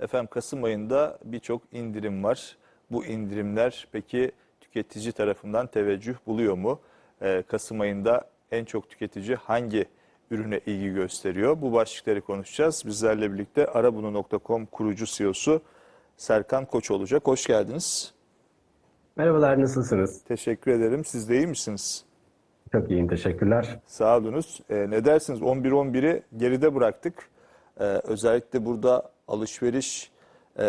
Efendim Kasım ayında birçok indirim var. Bu indirimler peki tüketici tarafından teveccüh buluyor mu? Ee, Kasım ayında en çok tüketici hangi ürüne ilgi gösteriyor? Bu başlıkları konuşacağız. Bizlerle birlikte arabunu.com kurucu CEO'su Serkan Koç olacak. Hoş geldiniz. Merhabalar, nasılsınız? Teşekkür ederim. Siz de iyi misiniz? Çok iyiyim, teşekkürler. Sağ olunuz. Ee, ne dersiniz? 11-11'i geride bıraktık. Ee, özellikle burada alışveriş e,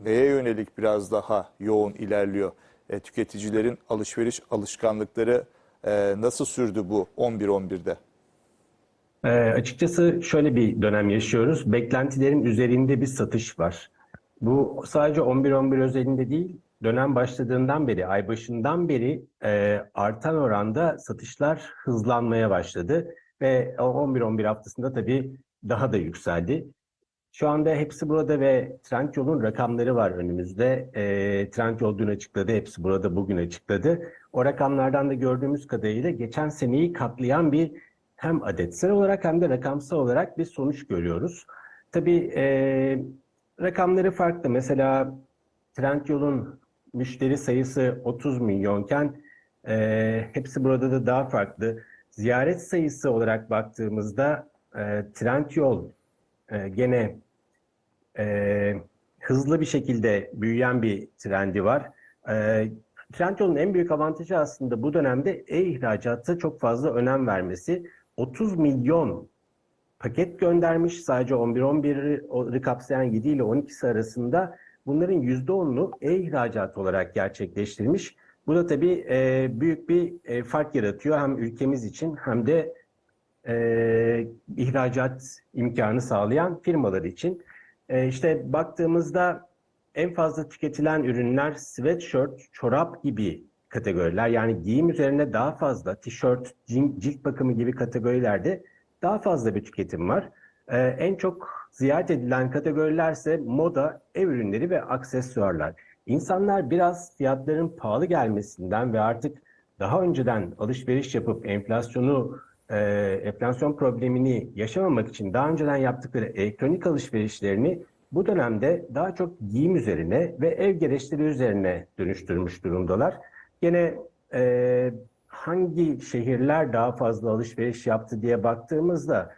neye yönelik biraz daha yoğun ilerliyor? E, tüketicilerin alışveriş alışkanlıkları e, nasıl sürdü bu 11-11'de? Ee, açıkçası şöyle bir dönem yaşıyoruz. Beklentilerin üzerinde bir satış var. Bu sadece 11-11 özelinde değil, dönem başladığından beri, ay başından beri e, artan oranda satışlar hızlanmaya başladı. Ve o 11-11 haftasında tabii daha da yükseldi. Şu anda hepsi burada ve Trendyol'un rakamları var önümüzde. E, Trendyol dün açıkladı, hepsi burada bugün açıkladı. O rakamlardan da gördüğümüz kadarıyla geçen seneyi katlayan bir hem adetsel olarak hem de rakamsal olarak bir sonuç görüyoruz. Tabii e, rakamları farklı. Mesela Trendyol'un müşteri sayısı 30 milyonken e, hepsi burada da daha farklı. Ziyaret sayısı olarak baktığımızda e, Trendyol e, gene e, hızlı bir şekilde büyüyen bir trendi var. E, Trendyol'un en büyük avantajı aslında bu dönemde e-ihracata çok fazla önem vermesi. 30 milyon paket göndermiş sadece 11-11'i kapsayan 7 ile 12'si arasında bunların %10'unu e-ihracat olarak gerçekleştirmiş. Bu da tabii e, büyük bir e, fark yaratıyor hem ülkemiz için hem de e, ihracat imkanı sağlayan firmalar için. E, işte baktığımızda en fazla tüketilen ürünler sweatshirt, çorap gibi kategoriler. Yani giyim üzerine daha fazla tişört, cilt bakımı gibi kategorilerde daha fazla bir tüketim var. E, en çok ziyaret edilen kategorilerse moda, ev ürünleri ve aksesuarlar. İnsanlar biraz fiyatların pahalı gelmesinden ve artık daha önceden alışveriş yapıp enflasyonu e, enflasyon problemini yaşamamak için daha önceden yaptıkları elektronik alışverişlerini bu dönemde daha çok giyim üzerine ve ev gereçleri üzerine dönüştürmüş durumdalar. Yine e, hangi şehirler daha fazla alışveriş yaptı diye baktığımızda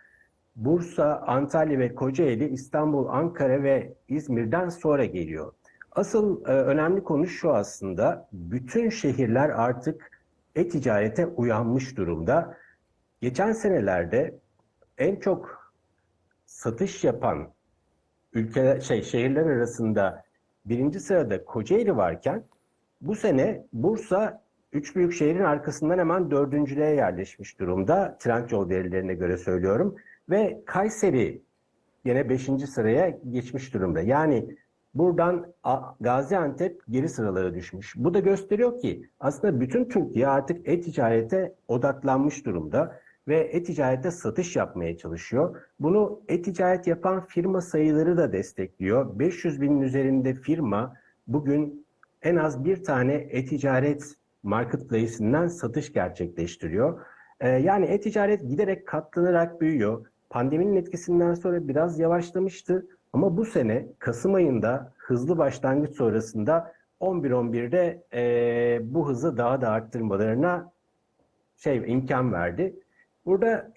Bursa, Antalya ve Kocaeli, İstanbul, Ankara ve İzmir'den sonra geliyor. Asıl e, önemli konu şu aslında. Bütün şehirler artık e-ticarete uyanmış durumda. Geçen senelerde en çok satış yapan ülke şey şehirler arasında birinci sırada Kocaeli varken bu sene Bursa üç büyük şehrin arkasından hemen dördüncülüğe yerleşmiş durumda. Trendyol verilerine göre söylüyorum. Ve Kayseri yine beşinci sıraya geçmiş durumda. Yani buradan Gaziantep geri sıralara düşmüş. Bu da gösteriyor ki aslında bütün Türkiye artık e-ticarete odaklanmış durumda ve e-ticarete satış yapmaya çalışıyor. Bunu e-ticaret yapan firma sayıları da destekliyor. 500 binin üzerinde firma bugün en az bir tane e-ticaret marketplace'inden satış gerçekleştiriyor. Ee, yani e-ticaret giderek katlanarak büyüyor. Pandeminin etkisinden sonra biraz yavaşlamıştı ama bu sene Kasım ayında hızlı başlangıç sonrasında 11-11'de e, bu hızı daha da arttırmalarına şey imkan verdi. Burada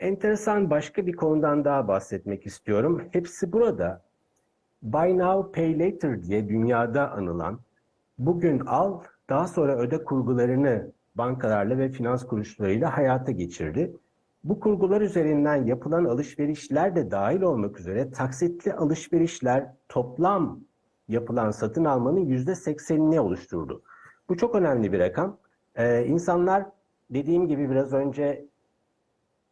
enteresan başka bir konudan daha bahsetmek istiyorum. Hepsi burada. Buy Now Pay Later diye dünyada anılan bugün al daha sonra öde kurgularını bankalarla ve finans kuruluşlarıyla hayata geçirdi. Bu kurgular üzerinden yapılan alışverişler de dahil olmak üzere taksitli alışverişler toplam yapılan satın almanın %80'ini oluşturdu. Bu çok önemli bir rakam. Ee, insanlar dediğim gibi biraz önce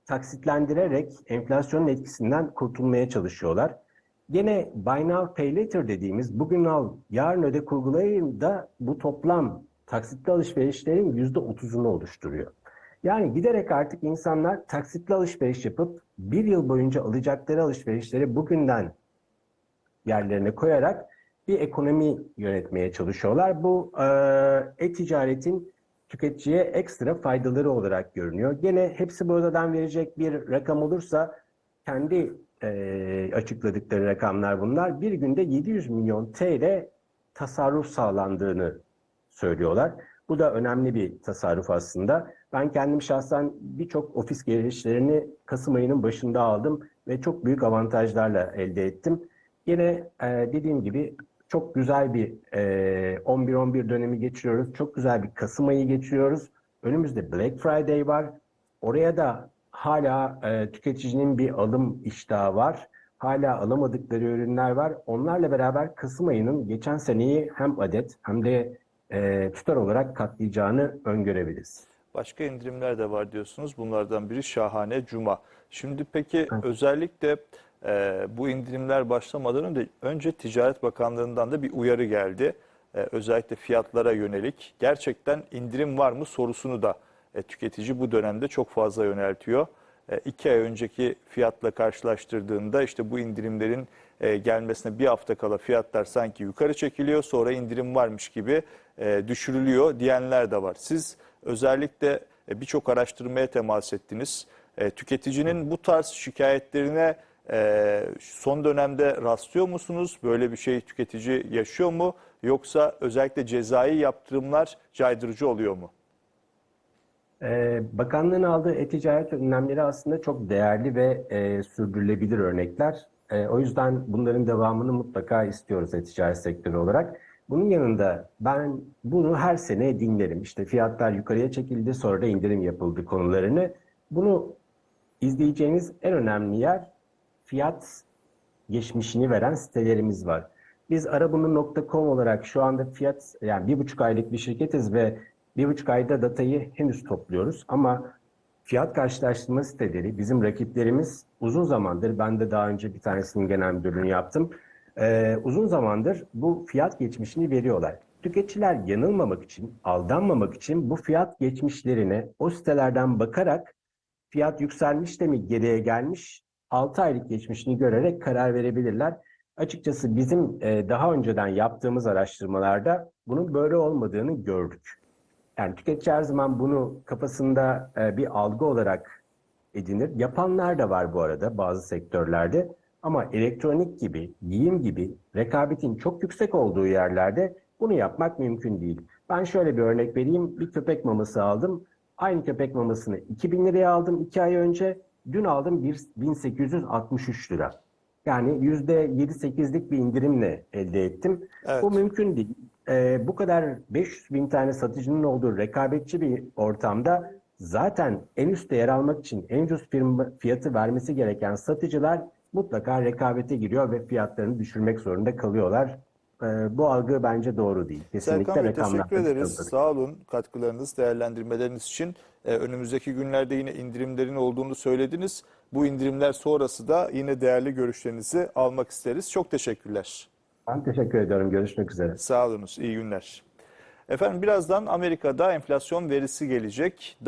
taksitlendirerek enflasyonun etkisinden kurtulmaya çalışıyorlar. Gene Buy Now Pay Later dediğimiz bugün al yarın öde kurgulayında bu toplam taksitli alışverişlerin %30'unu oluşturuyor. Yani giderek artık insanlar taksitli alışveriş yapıp bir yıl boyunca alacakları alışverişleri bugünden yerlerine koyarak bir ekonomi yönetmeye çalışıyorlar. Bu e-ticaretin tüketiciye ekstra faydaları olarak görünüyor. Gene hepsi buradan verecek bir rakam olursa kendi e, açıkladıkları rakamlar bunlar. Bir günde 700 milyon TL tasarruf sağlandığını söylüyorlar. Bu da önemli bir tasarruf aslında. Ben kendim şahsen birçok ofis girişlerini Kasım ayının başında aldım ve çok büyük avantajlarla elde ettim. Yine e, dediğim gibi çok güzel bir e, 11-11 dönemi geçiriyoruz. Çok güzel bir Kasım ayı geçiriyoruz. Önümüzde Black Friday var. Oraya da hala e, tüketicinin bir alım iştahı var. Hala alamadıkları ürünler var. Onlarla beraber Kasım ayının geçen seneyi hem adet hem de e, tutar olarak katlayacağını öngörebiliriz. Başka indirimler de var diyorsunuz. Bunlardan biri Şahane Cuma. Şimdi peki özellikle e, bu indirimler başlamadan önce, önce Ticaret Bakanlığı'ndan da bir uyarı geldi. E, özellikle fiyatlara yönelik. Gerçekten indirim var mı sorusunu da e, tüketici bu dönemde çok fazla yöneltiyor. E, iki ay önceki fiyatla karşılaştırdığında işte bu indirimlerin e, gelmesine bir hafta kala fiyatlar sanki yukarı çekiliyor. Sonra indirim varmış gibi e, düşürülüyor diyenler de var. Siz özellikle e, birçok araştırmaya temas ettiniz. E, tüketicinin bu tarz şikayetlerine e, son dönemde rastlıyor musunuz? Böyle bir şey tüketici yaşıyor mu? Yoksa özellikle cezai yaptırımlar caydırıcı oluyor mu? Ee, Bakanlığın aldığı e-ticaret önlemleri aslında çok değerli ve e, sürdürülebilir örnekler. E, o yüzden bunların devamını mutlaka istiyoruz e-ticaret sektörü olarak. Bunun yanında ben bunu her sene dinlerim. İşte fiyatlar yukarıya çekildi, sonra da indirim yapıldı konularını. Bunu izleyeceğiniz en önemli yer fiyat geçmişini veren sitelerimiz var. Biz arabunu.com olarak şu anda fiyat yani bir buçuk aylık bir şirketiz ve bir buçuk ayda datayı henüz topluyoruz ama fiyat karşılaştırma siteleri bizim rakiplerimiz uzun zamandır ben de daha önce bir tanesinin genel müdürlüğünü yaptım. Ee, uzun zamandır bu fiyat geçmişini veriyorlar. Tüketiciler yanılmamak için, aldanmamak için bu fiyat geçmişlerine o sitelerden bakarak fiyat yükselmiş de mi geriye gelmiş 6 aylık geçmişini görerek karar verebilirler. Açıkçası bizim e, daha önceden yaptığımız araştırmalarda bunun böyle olmadığını gördük. Yani tüketici her zaman bunu kafasında e, bir algı olarak edinir. Yapanlar da var bu arada bazı sektörlerde. Ama elektronik gibi, giyim gibi rekabetin çok yüksek olduğu yerlerde bunu yapmak mümkün değil. Ben şöyle bir örnek vereyim. Bir köpek maması aldım. Aynı köpek mamasını 2000 liraya aldım 2 ay önce. Dün aldım bir 1863 lira. Yani %7-8'lik bir indirimle elde ettim. Evet. Bu mümkün değil. Ee, bu kadar 500 bin tane satıcının olduğu rekabetçi bir ortamda zaten en üstte yer almak için en ucuz fiyatı vermesi gereken satıcılar mutlaka rekabete giriyor ve fiyatlarını düşürmek zorunda kalıyorlar. Ee, bu algı bence doğru değil. Kesinlikle Serkan Bey teşekkür ederiz. sıkıntılı. Sağ olun katkılarınız, değerlendirmeleriniz için. Ee, önümüzdeki günlerde yine indirimlerin olduğunu söylediniz. Bu indirimler sonrası da yine değerli görüşlerinizi almak isteriz. Çok teşekkürler. Ben teşekkür ediyorum. Görüşmek üzere. Sağ olunuz. İyi günler. Efendim birazdan Amerika'da enflasyon verisi gelecek.